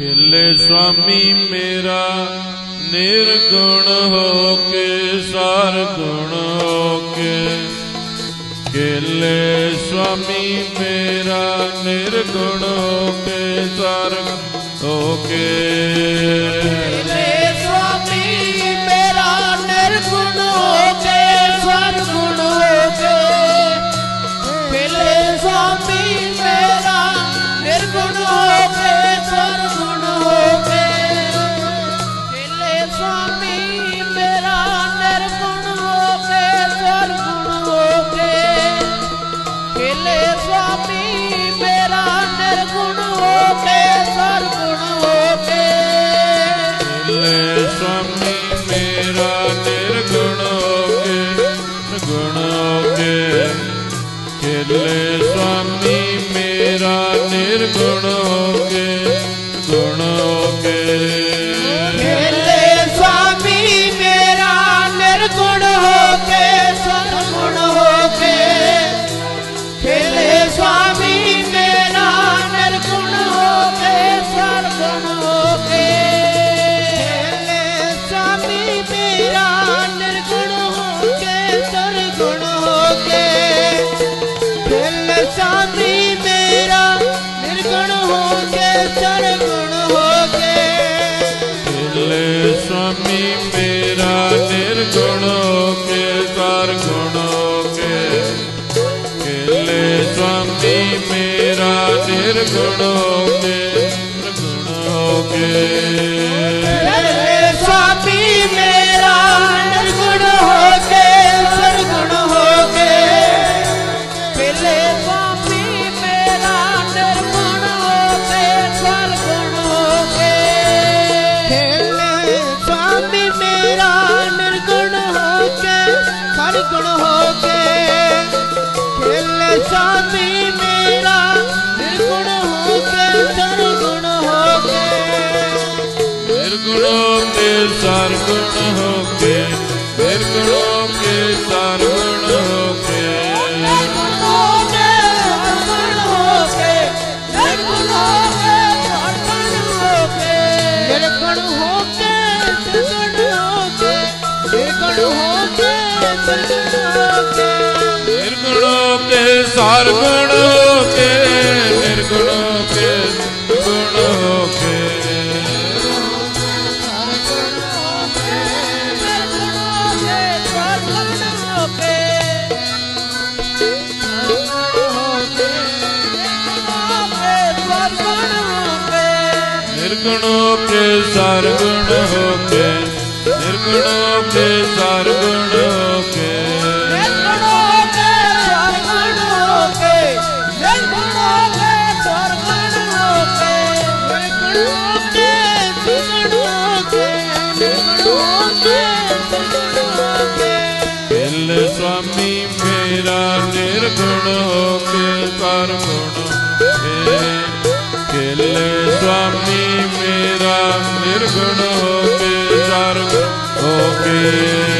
ਖਿਲੇ ਸੁਆਮੀ ਮੇਰਾ, ਨਿਰਗੁਣ ਹੋ ਕੇ, ਸਰਗੁਣ ਹੋ ਕੇ। ਖਿਲੇ ਸੁਆਮੀ ਮੇਰਾ, ਨਿਰਗੁਣ ਹੋ ਕੇ, ਸਰਗੁਣ ਹੋ ਕੇ। Bless. ਨਿਰਗੁਣ ਹੋਗੇ ਨਿਰਗੁਣ ਹੋਗੇ ਰੇ ਸਵਾਮੀ ਮੇਰਾ ਨਿਰਗੁਣ ਹੋਗੇ ਸਰਗੁਣ ਹੋਗੇ ਮਿਲੇ ਸਵਾਮੀ ਮੇਰਾ ਨਿਰਗੁਣ ਹੋਗੇ ਸਰਗੁਣ ਹੋਗੇ ਖੇਲੇ ਸਵਾਮੀ ਮੇਰਾ ਨਿਰਗੁਣ ਹੋਗੇ ਸਰਗੁਣ ਹੋਗੇ ਖੇਲੇ ਸਵਾਮੀ ਸਰਗੁਣ ਹੋ ਕੇ ਨਿਰਗੁਣ ਨਿਰਗੁਣੋ ਕੇ ਸਰਗੁਣ ਹੋ ਕੇ ਨਿਰਗੁਣੋ ਕੇ ਸਰਗੁਣ ਹੋ ਕੇ ਸੁਆਮੀ ਮੇਰਾ ਨਿਰਗੁਣ ਹੋ ਕੇ ਸਰਗੁਣ ਹੋ ਕੇ ਖੇਲੇ ਸੁਆਮੀ ਨਿਰਗੁਣ ਹੋ ਕੇ ਚਰਮ ਹੋ ਕੇ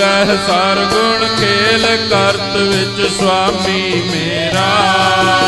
ਉਗਹਿ ਸਰਗੁਣ ਖੇਲ ਕਰਤ ਵਿੱਚ ਸੁਆਮੀ ਮੇਰਾ।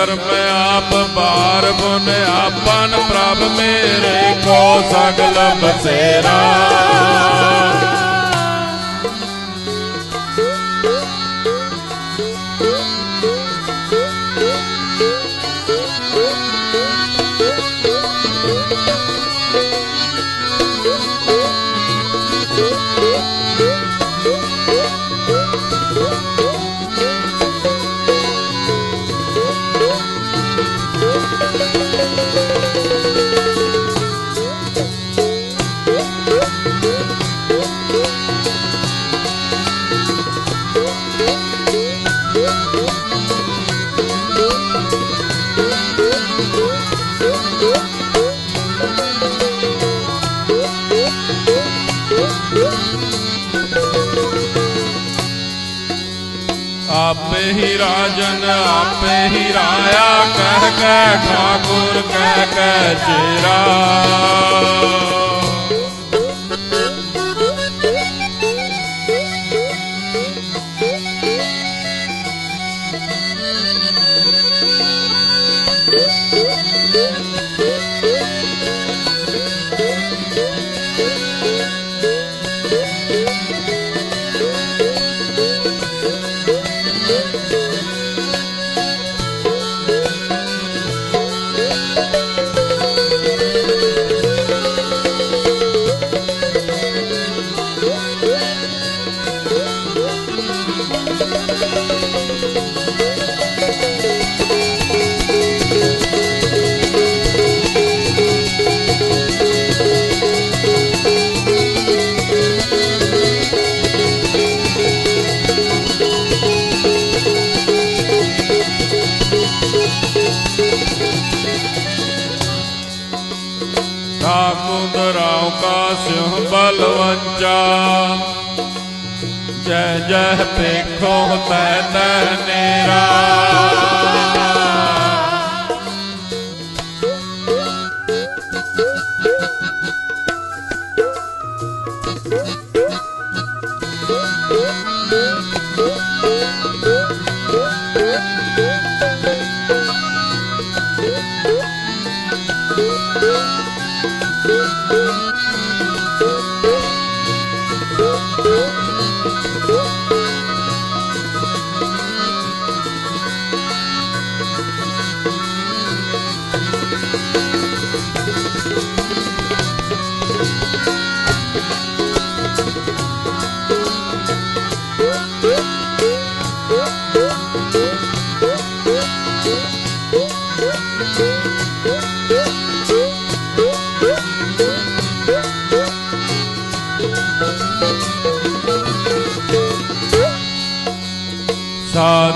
ਨਗਰ ਮੈਂ ਆਪ ਬਾਰ ਬੁਨ ਆਪਨ ਪ੍ਰਭ ਮੇਰੇ ਕੋ ਸਗਲ ਬਸੇਰਾ आप ही राजन आप ही राया कह कह ठाकुर कह कह चेरा លួងចំចេះចេះពេកខុសតែតែនេរា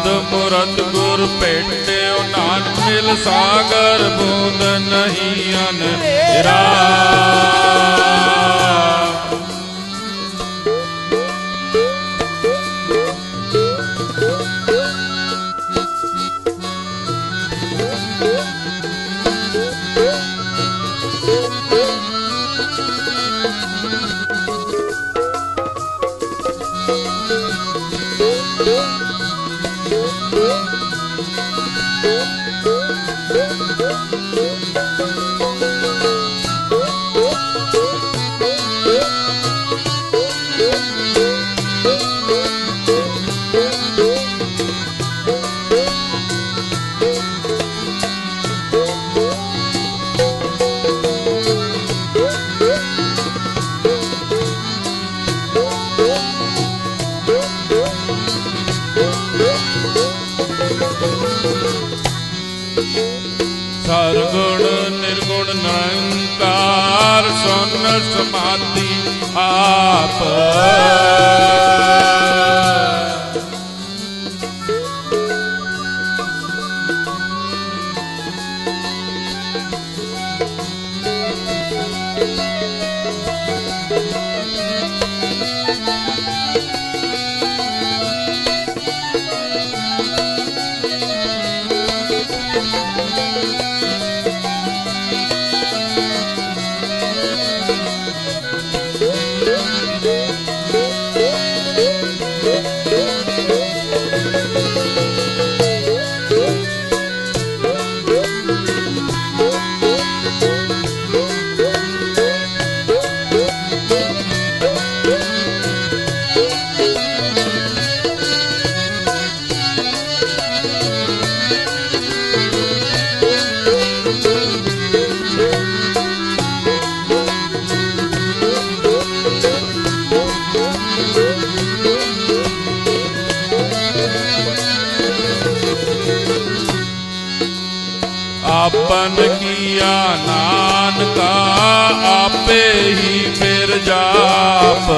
ਸਾਧ ਮੁਰਤ ਗੁਰ ਭੇਟਿਓ ਨਾਨਕ ਮਿਲ ਸਾਗਰ ਬੂੰਦ ਨਹੀਂ ਅਨੇਰਾ ਸਰਗੁਣ ਨਿਰਗੁਣ ਨਿਰੰਕਾਰ ਸੁਨ ਸਮਾਧੀ ਆਪ। ਦਾਨ ਕੀਆ ਨਾਨਕਾ ਆਪੇ ਹੀ ਫਿਰ ਜਾਪ।